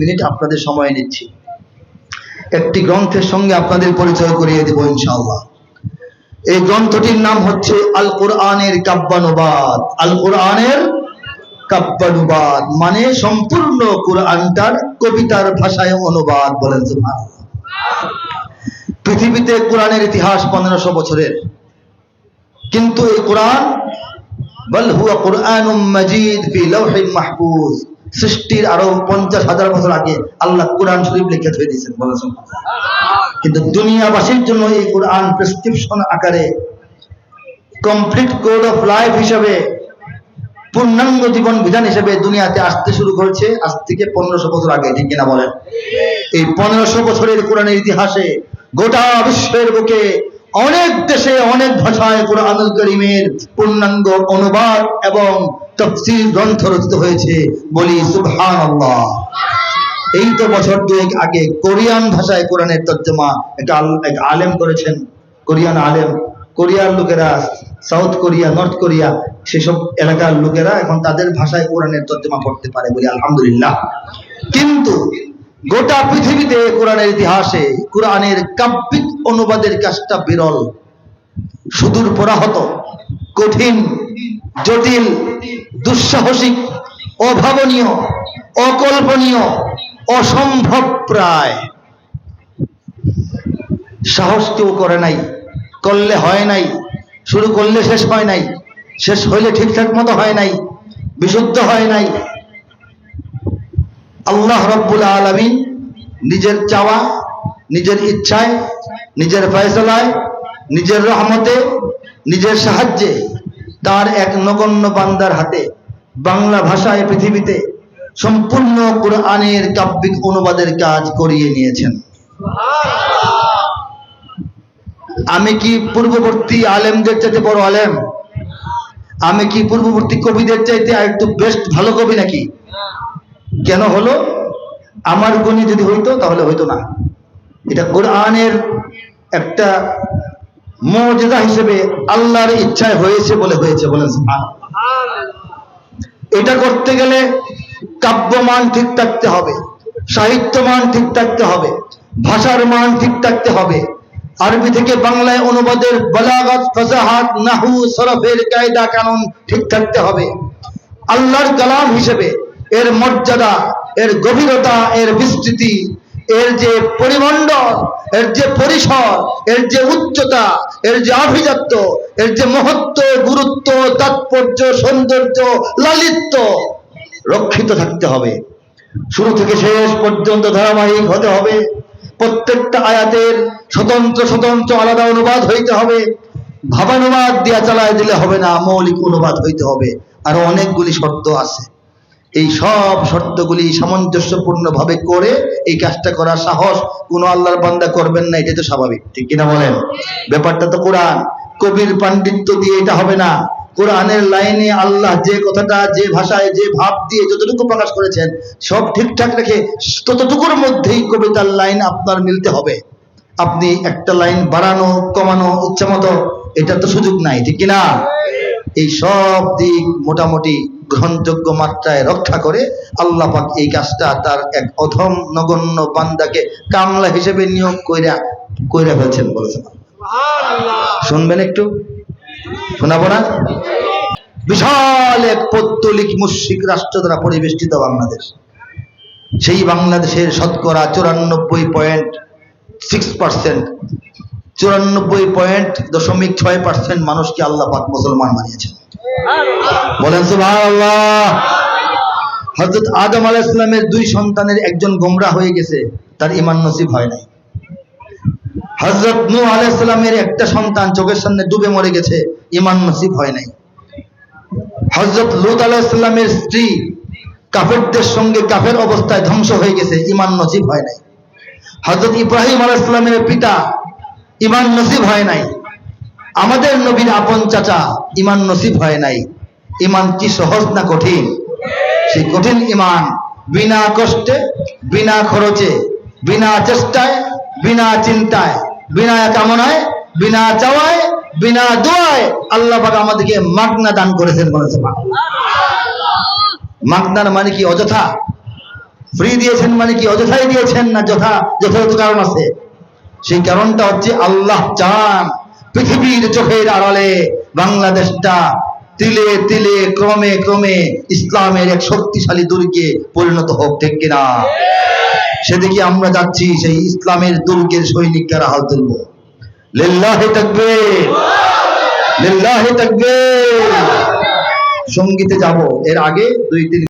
Minute আপনাদের সময় নিচ্ছি। একটি গ্রন্থের সঙ্গে আপনাদের পরিচয় করিয়ে দেব ইনশাআল্লাহ। এই গ্রন্থটির নাম হচ্ছে আল কোরআনের কাব্যানুবাদ। আল কোরআনের কাব্যানুবাদ মানে সম্পূর্ণ কোরআনটার কবিতার ভাষায় অনুবাদ বলেন। পৃথিবীতে কোরআনের ইতিহাস পনেরোশো বছরের। কিন্তু এই কোরআন, বল হুয়া কোরআনুম মাজিদ ফি লাউহিন মাহফুজ। সৃষ্টির আরও পঞ্চাশ হাজার বছর আগে আল্লাহ কোরআন শরীফ লিখে ধরে দিয়েছেন বলেছেন কিন্তু দুনিয়াবাসীর জন্য এই কোরআন প্রেসক্রিপশন আকারে কমপ্লিট কোড অফ লাইফ হিসাবে পূর্ণাঙ্গ জীবন বিধান হিসেবে দুনিয়াতে আসতে শুরু করেছে, আজ থেকে পনেরোশো বছর আগে, ঠিক কিনা বলেন? এই পনেরোশো বছরের কোরআনের ইতিহাসে গোটা বিশ্বের বুকে অনেক দেশে, অনেক ভাষায় কোরআনুল করিমের পূর্ণাঙ্গ অনুবাদ এবং তফসিল গ্রন্থ রচিত হয়েছে বলি সুবহানাল্লাহ। এই তো বছর দুয়েক আগে কোরিয়ান ভাষায় কোরআনের তর্জমা একটা এক আলেম করেছেন, কোরিয়ান আলেম। কোরিয়ার লোকেরা সাউথ কোরিয়া, নর্থ কোরিয়া সেসব এলাকার লোকেরা এখন তাদের ভাষায় কোরআনের তর্জমা পড়তে পারে বলি আলহামদুলিল্লাহ। কিন্তু গোটা পৃথিবীতে কোরআনের ইতিহাসে কোরআনের কাব্যিক অনুবাদের কাজটা বিরল, সুদূর পরাহত, কঠিন, জটিল দুঃসাহসিক, অভাবনীয়, অকল্পনীয় অসম্ভব প্রায় সাহস কেউ করে নাই, করলে হয় নাই, শুরু করলে শেষ হয় নাই, শেষ হইলে ঠিকঠাক মতো হয় নাই, বিশুদ্ধ হয় নাই। আল্লাহ রব্বুল আলমিন নিজের চাওয়া, নিজের ইচ্ছায়, নিজের ফয়সলায়, নিজের রহমতে, নিজের সাহায্যে তার এক নগণ্য বান্দার হাতে বাংলা ভাষায় পৃথিবীতে সম্পূর্ণ কোরআনের কাব্যিক অনুবাদের কাজ করিয়ে নিয়েছেন। আমি কি পূর্ববর্তী আলেমদের চাইতে বড় আলেম? আমি কি পূর্ববর্তী কবিদের চাইতে আর একটু বেস্ট ভালো কবি নাকি? কেন হলো? আমার গুণী যদি হইতো, তাহলে হইতো না। এটা কোরআনের একটা মর্যাদা হিসেবে আল্লাহর ইচ্ছায় হয়েছে বলে হয়েছে বলেন। এটা করতে গেলে কাব্যমান ঠিক থাকতে হবে সাহিত্য মান ঠিক থাকতে হবে, ভাষার মান ঠিক থাকতে হবে। আরবি থেকে বাংলায় অনুবাদের বলাগত ফজাহাত নাহু সরফের কায়দা কানুন ঠিক থাকতে হবে। আল্লাহর কালাম হিসেবে এর মর্যাদা, এর গভীরতা, এর বিস্তৃতি, এর যে পরিমণ্ডল, এর যে পরিসর, এর যে উচ্চতা এর যে আভিজাত্য, এর যে মহত্ব গুরুত্ব, তাৎপর্য, সৌন্দর্য, লালিত্য, রক্ষিত থাকতে হবে। শুরু থেকে শেষ পর্যন্ত ধারাবাহিক হতে হবে। প্রত্যেকটা আয়াতের স্বতন্ত্র স্বতন্ত্র আলাদা অনুবাদ হইতে হবে। ভাবানুবাদ দিয়া চালায় দিলে হবে না, মৌলিক অনুবাদ হইতে হবে। আরও অনেকগুলি শর্ত আছে। এই সব শর্তগুলি সামঞ্জস্যপূর্ণ ভাবে করে এই কাজটা করার সাহস কোন আল্লাহর বান্দা করবেন না এটা তো স্বাভাবিক। ঠিক কিনা বলেন? ব্যাপারটা তো কোরআন। কবির পাণ্ডিত্য দিয়ে এটা হবে না। কোরআনের লাইনে আল্লাহ যে কথাটা, যে ভাষায়, যে ভাব দিয়ে যতটুকু প্রকাশ করেছেন, সব ঠিকঠাক রেখে ততটুকুর মধ্যেই কবিতার লাইন আপনার মিলতে হবে। আপনি একটা লাইন বাড়ানো, কমানো ইচ্ছা মতো এটা তো সুযোগ নাই, ঠিক কিনা? এই সব দিক মোটামুটি গ্রহণযোগ্য মাত্রায় রক্ষা করে আল্লাহ পাক এই কাজটা তার এক অধম নগণ্য বান্দাকে কামলা হিসেবে নিয়োগ কইরা কইরা ফেলছেন বলেছেন। শুনবেন একটু? শোনাবো না? বিশাল এক পৌত্তলিক মুশরিক রাষ্ট্র দ্বারা পরিবেষ্টিত বাংলাদেশ। সেই বাংলাদেশের শতকরা চুরানব্বই পয়েন্ট সিক্স পার্সেন্ট চুরানব্বই পয়েন্ট দশমিক ছয় পার্সেন্ট মানুষকে আল্লাহ পাক মুসলমান বানিয়েছেন। বলেন হযরত আদম আলাইহিস সালামের দুই সন্তানের একজন গোমরা হয়ে গেছে, তার ঈমান নসিব হয় নাই। হযরত নূহ আলাইহিস সালামের একটা সন্তান চোখের সামনে ডুবে মরে গেছে, ঈমান নসিব হয় নাই। হযরত লূত আলাইহিস সালামের স্ত্রী কাফেরদের সঙ্গে কাফের অবস্থায় ধ্বংস হয়ে গেছে ইমান নসিব হয় নাই। হযরত ইব্রাহিম আলাইহিস সালামের পিতা ইমান নসিব হয় নাই। আমাদের নবীর আপন চাচা ইমান নসিব হয় নাই। ইমান কি সহজ না কঠিন? সেই কঠিন ঈমান বিনা কষ্টে, বিনা খরচে, বিনা চেষ্টায়, বিনা চিন্তায়, বিনা কামনায়, বিনা চাওয়ায়, বিনা দোয়ায় আল্লাহ পাক আমাদেরকে মাগনা দান করেছেন বলেছে মাগনার মানে কি অযথা? ফ্রি দিয়েছেন মানে কি অযথাই দিয়েছেন না যথা? যথাযথ কারণ আছে। সেই কারণটা হচ্ছে আল্লাহ চান। পৃথিবীর চোখের আড়ালে বাংলাদেশটা তিলে তিলে, ক্রমে ক্রমে ইসলামের এক শক্তিশালী দুর্গে পরিণত হোক, ঠিক কিনা? সেদিকে আমরা যাচ্ছি, সেই ইসলামের দুর্গের সৈনিকরা হাল তুলব। লিল্লাহে থাকবে লিল্লাহে থাকবে সঙ্গীতে যাব। এর আগে দুই তিন